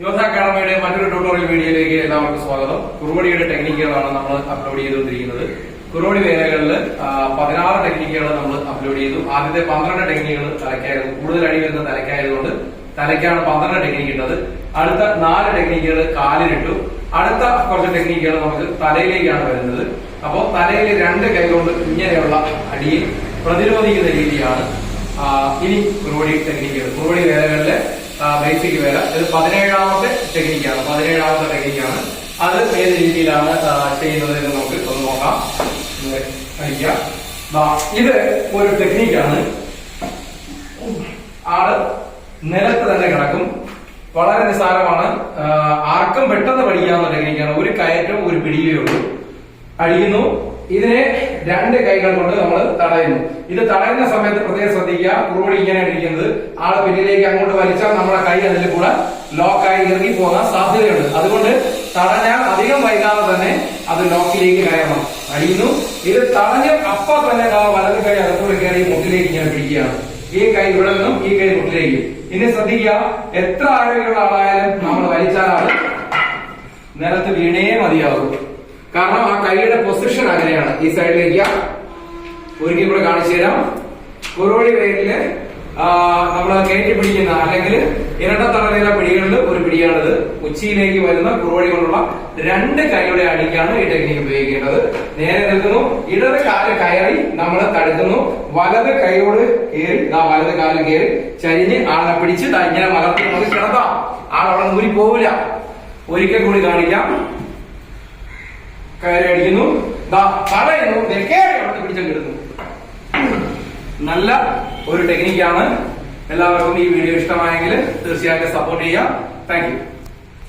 യോധ അക്കാഡമിയുടെ മറ്റൊരു ട്യൂട്ടോറിയൽ വീഡിയോയിലേക്ക് എല്ലാവർക്കും സ്വാഗതം. കുറുവടിയുടെ ടെക്നിക്കുകളാണ് നമ്മൾ അപ്ലോഡ് ചെയ്തുകൊണ്ടിരിക്കുന്നത്. കുറുവടി വേലകളിൽ പതിനാറ് ടെക്നിക്കുകൾ നമ്മൾ അപ്ലോഡ് ചെയ്തു. ആദ്യത്തെ പന്ത്രണ്ട് ടെക്നിക്കുകൾ തലയ്ക്കായിരുന്നു. കൂടുതൽ അടി വരുന്ന തലയ്ക്കായതുകൊണ്ട് തലയ്ക്കാണ് പന്ത്രണ്ട് ടെക്നിക്ക് ഇട്ടത്. അടുത്ത നാല് ടെക്നിക്കുകൾ കാലിനിട്ടു അടുത്ത കുറച്ച് ടെക്നിക്കുകൾ നമുക്ക് തലയിലേക്കാണ് വരുന്നത്. അപ്പോൾ തലയിൽ രണ്ട് കൈകൊണ്ട് ഇങ്ങനെയുള്ള അടിയെ പ്രതിരോധിക്കുന്ന രീതിയാണ് ഇനി കുറുവടി ടെക്നിക്കുകൾ കുറുവടി വേലകളിലെ ബേസിക് വേല. ഇത് പതിനേഴാമത്തെ ടെക്നിക്കാണ് പതിനേഴാമത്തെ ടെക്നിക്കാണ് അത് ഏത് രീതിയിലാണ് ചെയ്യുന്നത് എന്ന് നമുക്ക് ഒന്ന് നോക്കാം. കഴിക്കാം ഇത് ഒരു ടെക്നിക്കാണ് ആൾ നിലത്ത് തന്നെ കിടക്കും. വളരെ നിസ്സാരമാണ്. ആർക്കും പെട്ടെന്ന് പഠിക്കാവുന്ന ടെക്നിക്കാണ് ഒരു കയറ്റവും ഒരു പിടിയേ ഉള്ളൂ. അടിക്കുന്നു ഇതിനെ രണ്ട് കൈകൾ കൊണ്ട് നമ്മൾ തടയുന്നു. ഇത് തടയുന്ന സമയത്ത് പ്രത്യേകം ശ്രദ്ധിക്കുക. കുറുപടി ഇങ്ങനെയാണ് ഇരിക്കുന്നത്. ആളെ പിന്നിലേക്ക് അങ്ങോട്ട് വലിച്ചാൽ നമ്മുടെ കൈ അതിൽ കൂടെ ലോക്കായി ഇറങ്ങി പോകാൻ സാധ്യതയുണ്ട്. അതുകൊണ്ട് തടഞ്ഞാൽ അധികം വൈകാതെ തന്നെ അത് ലോക്കിലേക്ക് കയറണം. അഴിയുന്നു ഇത് തടഞ്ഞ അപ്പൊ തന്നെ ദാ വലത് കൈ അകത്തോട് കയറി മുട്ടിലേക്ക് ഇങ്ങനെ പിടിക്കുകയാണ്. ഈ കൈ ഇവിടെ നിന്നും ഈ കൈ മുട്ടിലേക്ക്. ഇനി ശ്രദ്ധിക്കുക. എത്ര ആരോഗ്യമുള്ള ആളായാലും നമ്മൾ വലിച്ചാലാണ് നിലത്ത് വീണേ മതിയാകും കാരണം ആ കൈയുടെ പൊസിഷൻ അങ്ങനെയാണ്. ഈ സൈഡിലേക്ക് ഒരിക്കൽ കൂടെ കാണിച്ചു തരാം. കുറവഴി വേരിൽ നമ്മൾ കയറ്റി പിടിക്കുന്ന അല്ലെങ്കിൽ ഇരട്ടത്തടനില പിടികളിൽ ഒരു പിടിയാണിത്. ഉച്ചിയിലേക്ക് വരുന്ന കുറവഴി കൊണ്ടുള്ള രണ്ട് കൈയുടെ അടിക്കാണ് ഈ ടെക്നിക്ക് ഉപയോഗിക്കേണ്ടത്. നേരെ നിൽക്കുന്നു. ഇടത് കാൽ കയറി നമ്മൾ തടുക്കുന്നു. വലത് കൈയോട് കയറി ആ വലത് കാൽ കയറി ചരിഞ്ഞ് ആളെ പിടിച്ച് ഇങ്ങനെ മലർത്തി നമുക്ക് കിടത്താം ആളവിടെ നൂരി പോവില്ല ഒരിക്കൽ കൂടി കാണിക്കാം. കയറി അടിക്കുന്നു തടയുന്നു. കേറി അവിടെ പിടിച്ചിടുന്നു നല്ല ഒരു ടെക്നിക്കാണ് എല്ലാവർക്കും ഈ വീഡിയോ ഇഷ്ടമായെങ്കിൽ തീർച്ചയായിട്ടും സപ്പോർട്ട് ചെയ്യാം താങ്ക്